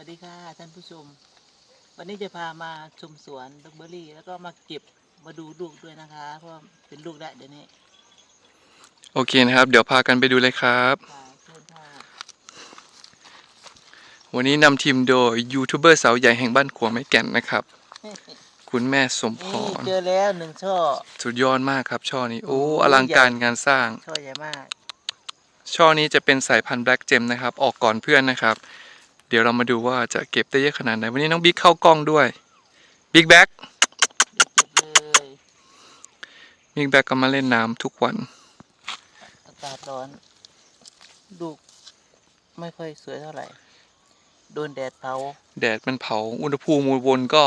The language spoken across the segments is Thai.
วัสดีค่ะท่านผู้ชม วันนี้จะพามาชมสวนบล็อกเบอร์รี่ แล้วก็มาเก็บมาดูลูกด้วยนะคะ เพราะว่าเป็นลูกแล้วเดี๋ยวนี้โอเคนะครับ เดี๋ยวพากันไปดูเลยครับ ค่ะเชิญค่ะวันนี้นำทีมโดยยูทูบเบอร์สาวใหญ่แห่งบ้านขวงไม้แก่นนะครับ คุณแม่สมพนี่รเจอแล้วหนึ่งช่อ สุดยอดมากครับ ช่อนี้โอ้โอ้อลังการงานสร้าง ช่อใหญ่มากช่อนี้จะเป็นสายพันธุ์แบล็กเจมนะครับ ออกก่อนเพื่อนนะครับ เดี๋ยวเรามาดูว่าจะเก็บได้เยอะขนาดไหน วันนี้น้องบิ๊กเข้ากล้องด้วย บิ๊กแบ็กเก็บเลยบิ๊กแบ็กก็มาเล่นน้ำทุกวัน อากาศร้อน ลูกไม่ค่อยสวยเท่าไหร่ โดนแดดเผา แดดมันเผา อุณหภูมิบนก็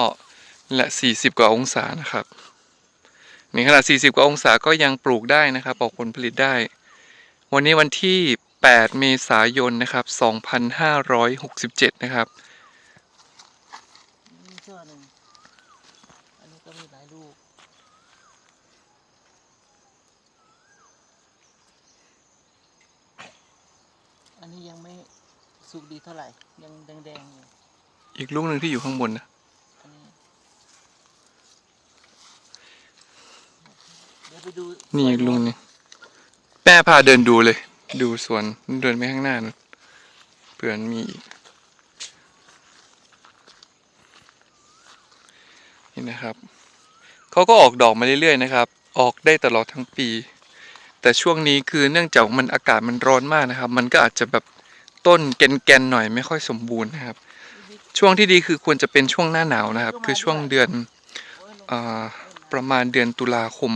ละ40กว่าองศานะครับนี่ขนาด40 กว่าองศาก็ยังปลูกได้นะครับออกผลผลิตได้ วันนี้วันที่ 8 เมษายนนะครับ 2567 นะครับนี่ช่อหนึ่งอันนี้ก็มีหลายลูกอันนี้ยังไม่สุกดีเท่าไหร่ ยังแดงๆอยู่ อีกลูกหนึ่งที่อยู่ข้างบนนะนนี้เดี๋ยวไปดูนี่อีกลูกโหนึงแม่พาเดินดูเลย ดูสวนเดินไปข้างหน้านะเผื่อมีอีกนี่นะครับเขาก็ออกดอกมาเรื่อยๆนะครับ ออกได้ตลอดทั้งปี แต่ช่วงนี้คือเนื่องจากมันอากาศมันร้อนมากนะครับ มันก็อาจจะแบบต้นแกนๆหน่อยไม่ค่อยสมบูรณ์นะครับ ช่วงที่ดีคือควรจะเป็นช่วงหน้าหนาวนะครับ คือช่วงเดือนโอ้ยลงอ่าประมาณเดือนตุลาคม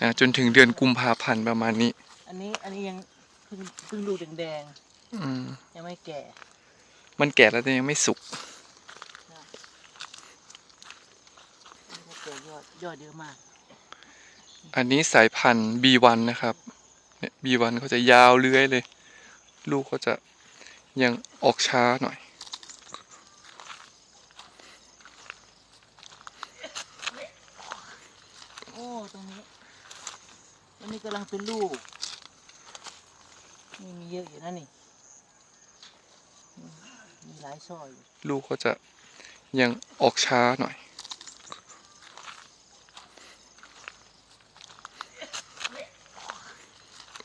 นะจนถึงเดือนกุมภาพันธ์ประมาณนี้ อันนี้อันนี้ยัง เพิ่งเพิ่งลูกแดงอืมๆยังไม่แก่ มันแก่แล้วแต่ยังไม่สุกนี่ก็แก่ยอดยอดเยอะมาก อันนี้สายพันธุ์ B1 นะครับ เนี่ย B1 เขาจะยาวเลื้อยเลย ลูกเขาจะยังออกช้าหน่อย โอ้ตรงนี้อันนี้กำลังเป็นลูก นี่มีเยอะอยู่นะนี่อืมมีหลายช่ออยู่ลูกเขาจะยังออกช้าหน่อย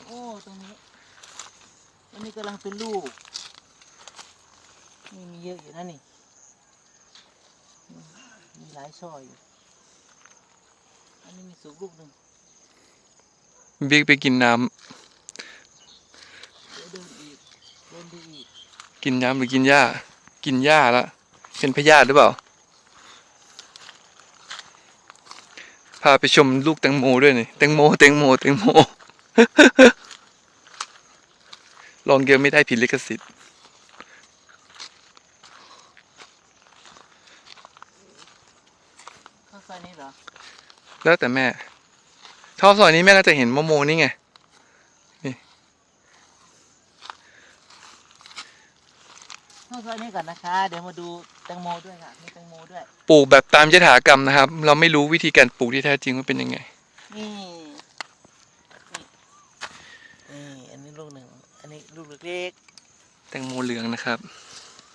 โอ้ตรงนี้อันนี้กำลังเป็นลูก นี่มีเยอะอยู่นะนี่อืมมีหลายช่ออยู่ อันนี้มีสุกลูกหนึ่ง บิ๊กไปกินน้ำ เดี๋ยวเดินอีก เดินดูอี กกินน้ำหรือกินหญ้า กินหญ้าละเป็นพยาธิหรือเปล่า พาไปชมลูกแตงโมด้วยนี่แตงโมแตงโมแตงโมลองเยอะไม่ได้ผิดลิขสิทธิ์ข้าวซอยนี้เหรอแล้วแต่แม่ชอบซอยนี้แม่ก็จะเห็นโมโมนี่ไง ข้าวซอยนี้ ก่อนนะคะ เดี๋ยวมาดูแตงโมด้วยค่ะมีแตงโมด้วย ปลูกแบบตามยถากรรมนะครับ เราไม่รู้วิธีการปลูกที่แท้จริงว่าเป็นยังไง นี่ นี่นี่อันนี้ลูกหนึ่ง อันนี้ลูกเล็กแตงโมเหลืองนะครับ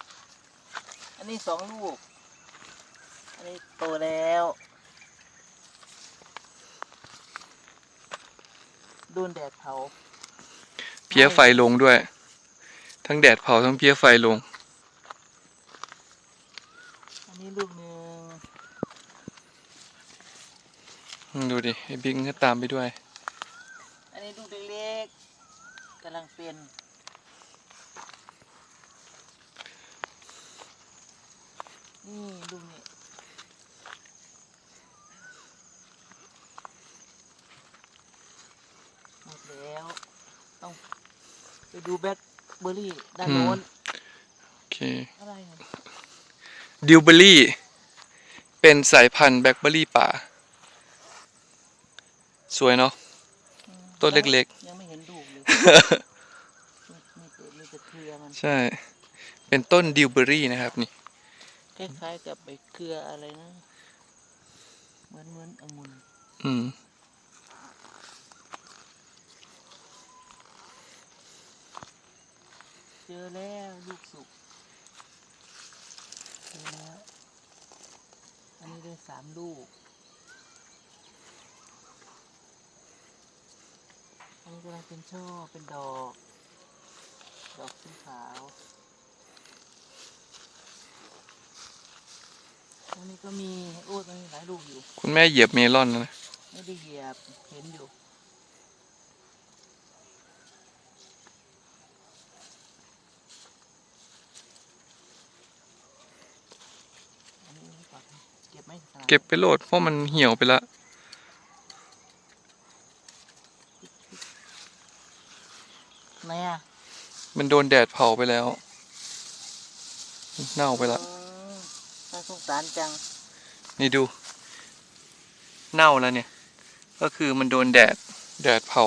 ๆอันนี้สองลูก อันนี้โตแล้ว โดนแดดเผา เพี้ยไฟลงด้วย ทั้งแดดเผาทั้งเพี้ยไฟลงอั นนี้ลูกหนึ่งอืมดูดิไอ้บิ๊กก็ตามไปด้วย อันนี้ลูกเล็กๆกำลังเป็นนี่ลูกนี้หมดแล้ว ต้องไปดูแบล็คเบอร์รี่ด้านอืมโน้นโอเคอะไรนะ ดิวเบอรี่ เป็นสายพันธุ์แบล็คเบอร์รี่ป่า สวยเนาะอืมต้นเล็กๆ ยังไม่เห็นลูกเลยมีมีแต่มีแต่เครือมันใช่ เป็นต้นดิวเบอรี่นะครับนี่ คล้ายๆกับใบเครืออะไรนะเหมือนเหมือนองุ่นอืม เจอแล้วลูกสุก แล้ว อันนี้ได้สามลูก อันนี้กำลังเป็นช่อเป็นดอก ดอกสีขาว อันนี้ก็มีโอ้ตรงนี้หลายลูกอยู่ คุณแม่เหยียบเมลอนแล้วนะ ไม่ได้เหยียบเห็นอยู่ อันนี้ก่อนเก็บไหมสนาม เก็บไปโหลดเพราะมันเหี่ยวไปละไหนอะมันโดนแดดเผาไปแล้ว เน่าไปละอืมน่าสงสารจัง นี่ดู เน่าแล้วเนี่ย ก็คือมันโดนแดด แดดเผา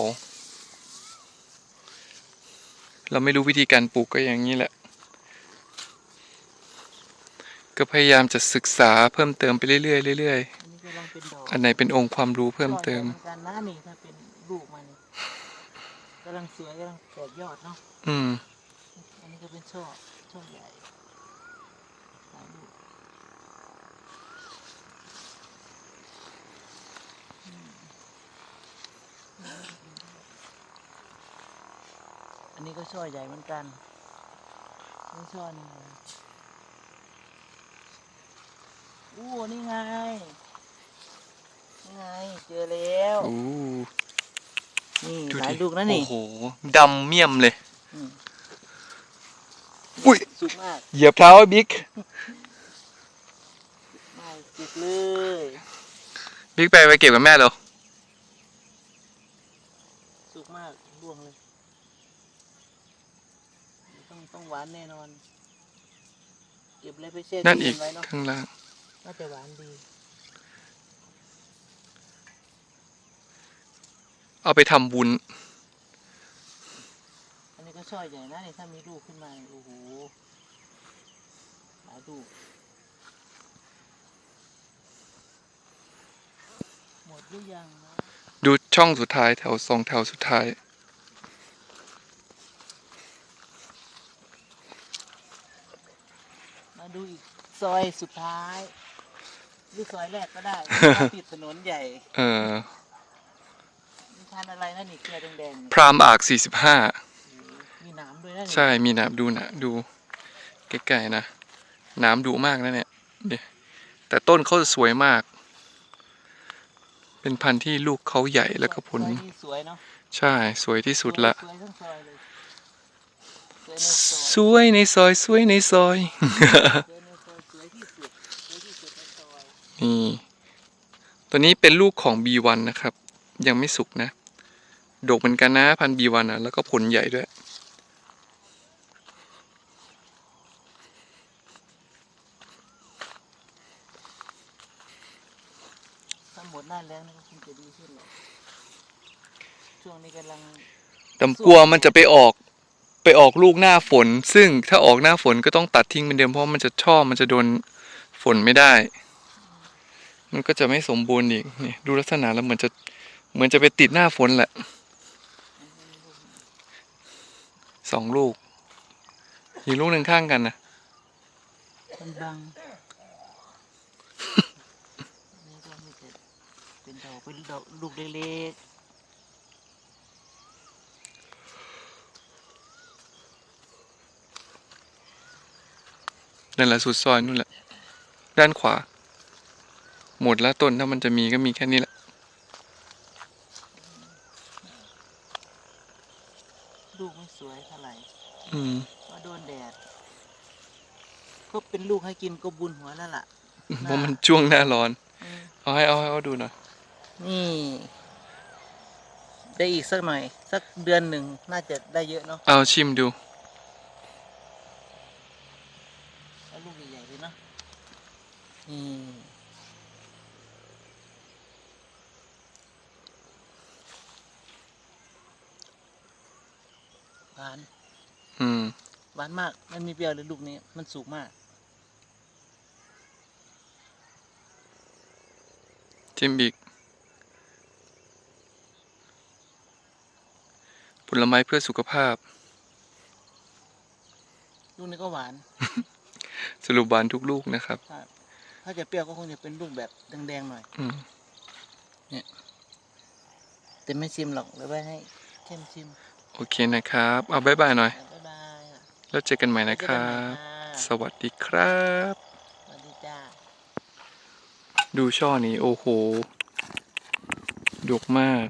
เราไม่รู้วิธีการปลูกก็อย่างนี้แหละ ก็พยายามจะศึกษาเพิ่มเติมไปเรื่อยๆเรื่อยอันนี้กำลังเป็นดอกๆอันไหนเป็นองค์ความรู้เพิ่มเติมยอดหอนกันนะนี่ถ้าเป็นลูกมันนี่กำลังสวยกำลังแตกยอดเนาะอืมอันนี้ก็เป็นช่อช่อใหญ่หลายลูกอืมอันนี้ก็ช่อใหญ่เหมือนกันนี่ช่อหนึงเลย อู้นี่ไง นี่ไง เจอแล้ว โอ้นี่ดูหลายดิลูกนะนี่ โอ้โหดำเมี่ยมเลย อืม อุ้ย สุกมากเหยียบเท้าไอ้บิ๊ก ไม่สุกเลย บิ๊กไปไปเก็บกับแม่เหรอสุกมากร่วงเลย ต้องต้องหวานแน่นอน เก็บเลยไปแช่นั่นตู้อีเย็กนไว้เนาะข้างล่าง น่าจะหวานดี เอาไปทำบุญ อันนี้ก็ช่อใหญ่นะนี่ถ้ามีลูกขึ้นมาโอ้โหหลายลูกหมดหรือยังนะดูช่องสุดท้ายแถวสองแถวสุดท้าย มาดูอีกซอยสุดท้าย หรือซอยแรกก็ได้ติดถนนใหญ่เออมีทานอะไรนะนี่เกลือแดงๆนี่พรามอากสี่สิบห้าโอ้โหมีหน้ำด้วยนะนี่ใช่มีหนามดูนะดูใกล้ๆนะหนามดุมากนะเนี่ยเดี๋ยวแต่ต้นเขาจะสวยมาก เป็นพันธุ์ที่ลูกเขาใหญ่แล้วก็ผลซอยนี่สวยเนาะใช่สวยที่สุดละสวยทั้งซอยเลยสวยในซอยสวยในซอยสวยในซอยสวยในซอยสวยที่สุดสวยที่สุดในซอย นี่ ตัวนี้เป็นลูกของ B1 นะครับ ยังไม่สุกนะ ดกเหมือนกันนะพันธุ์ B1 อะแล้วก็ผลใหญ่ด้วยถ้าหมดหน้าแล้งนี่ก็คงจะดีขึ้นหรอกช่วงนี้กำลังแต่กลัวมันจะไปออกไปออกลูกหน้าฝน ซึ่งถ้าออกหน้าฝนก็ต้องตัดทิ้งเป็นเดิมเพราะมันจะช่อมันจะโดนฝนไม่ได้ มันก็จะไม่สมบูรณ์อีกนี่ดูลักษณะแล้วเหมือนจะเหมือนจะไปติดหน้าฝนแหละสองลูก อีกลูกหนึ่งข้างกันนะมันบังนี่ก็ไม่จะเป็นดอกเป็นดอกลูกเล็กนั่นแหละสุดซอยนู่นแหละ ด้านขวา หมดแล้วต้นถ้ามันจะมีก็มีแค่นี้แหละๆลูกไม่สวยเท่าไหร่อืมเพราะโดนแดด ก็เป็นลูกให้กินก็บุญหัวแล้วล่ะ เพราะมันช่วงหน้าร้อนอืมเอาให้เอาให้เขาดูหน่อย นี่ ได้อีกสักหน่อย สักเดือนหนึ่งน่าจะได้เยอะเนาะ เอาชิมดูเอาลูกใหญ่ๆเลยเนาะ นี่ หวาน อืม หวานมาก มันมีเปรี้ยวเลยลูกนี้ มันสุกมากชิมอีก ผลไม้เพื่อสุขภาพ ลูกนี้ก็หวาน สรุปบานทุกลูกนะครับ ถ้าจะเปรี้ยวก็คงจะเป็นลูกแบบแดงๆหน่อย อืม แต่ไม่ชิมหรอกเลยไว้ให้เข้มชิม โอเคนะครับ เอาบายบายหน่อย บ๊ายบายค่ะ แล้วเจอกันใหม่นะคเจอกัรันใหม่บค่ะสวัสดีครับ สวัสดีจ้า ดูช่อนี้ โอ้โหดกมาก